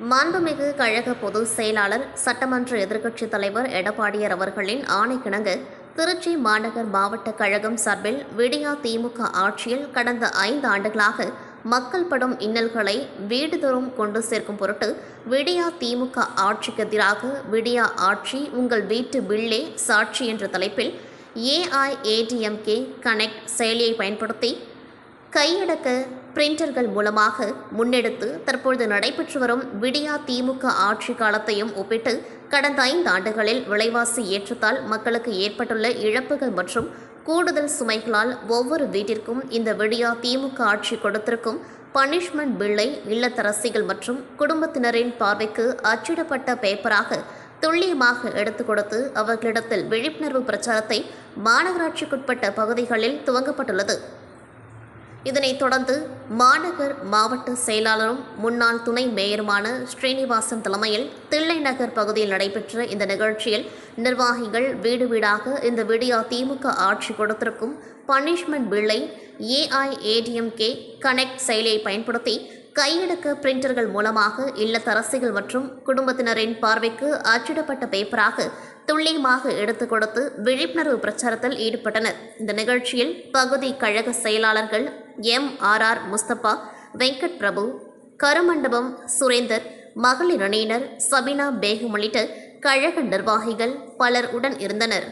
மாண்புமிகு கழக பொதுச் செயலாளர் சட்டமன்ற எதிர்க்கட்சித் தலைவர் எடப்பாடியார் அவர்களின் ஆணைக்கிணங்க திருச்சி மாநகர் மாவட்ட கழகம் சார்பில் விடியா திமுக ஆட்சியில் கடந்த ஐந்து ஆண்டுகளாக மக்கள் படும் இன்னல்களை வீடுதோறும் கொண்டு சேர்க்கும் பொருட்டு விடியா திமுக ஆட்சிக்கு எதிராக விடியா ஆட்சி உங்கள் வீட்டு பில்லே சாட்சி என்ற தலைப்பில் ஏஐஏடிஎம்கே கனெக்ட் செயலியை பயன்படுத்தி கையடக்க பிரிண்டர்கள் மூலமாக முன்னெடுத்து தற்பொழுது நடைபெற்று வரும் விடியா திமுக ஆட்சி காலத்தையும் ஒப்பிட்டு கடந்த ஐந்து ஆண்டுகளில் விலைவாசி ஏற்றத்தால் மக்களுக்கு ஏற்பட்டுள்ள இழப்புகள் மற்றும் கூடுதல் சுமைகளால் ஒவ்வொரு வீட்டிற்கும் இந்த விடியா திமுக ஆட்சி கொடுத்திருக்கும் பனிஷ்மெண்ட் பில்லை இல்லத்தரசிகள் மற்றும் குடும்பத்தினரின் பார்வைக்கு அச்சிடப்பட்ட பேப்பராக துல்லியமாக எடுத்துக் கொடுத்து அவர்களிடத்தில் விழிப்புணர்வு பிரச்சாரத்தை மாநகராட்சிக்குட்பட்ட பகுதிகளில் துவங்கப்பட்டுள்ளது. இதனைத் தொடர்ந்து மாநகர் மாவட்ட செயலாளரும் முன்னாள் துணை மேயருமான ஸ்ரீனிவாசன் தலைமையில் தில்லை நகர் பகுதியில் நடைபெற்ற இந்த நிகழ்ச்சியில் நிர்வாகிகள் வீடு வீடாக இந்த விடியா திமுக ஆட்சி கொடுத்திருக்கும் பனிஷ்மெண்ட் பில்லை ஏஐஏடிஎம்கே கனெக்ட் செயலியை பயன்படுத்தி கையடக்க பிரிண்டர்கள் மூலமாக இல்லத்தரசிகள் மற்றும் குடும்பத்தினரின் பார்வைக்கு அச்சிடப்பட்ட பேப்பராக துல்லியமாக எடுத்துக் கொடுத்து விழிப்புணர்வு பிரச்சாரத்தில் ஈடுபட்டனர். இந்த நிகழ்ச்சியில் பகுதி கழக செயலாளர்கள் M R R Mustafa Venkat Prabhu Karumandapam Surender மகளிர் அணியினர் சபினா பேகம் உள்ளிட்ட கழக நிர்வாகிகள் பலர் உடன் இருந்தனர்.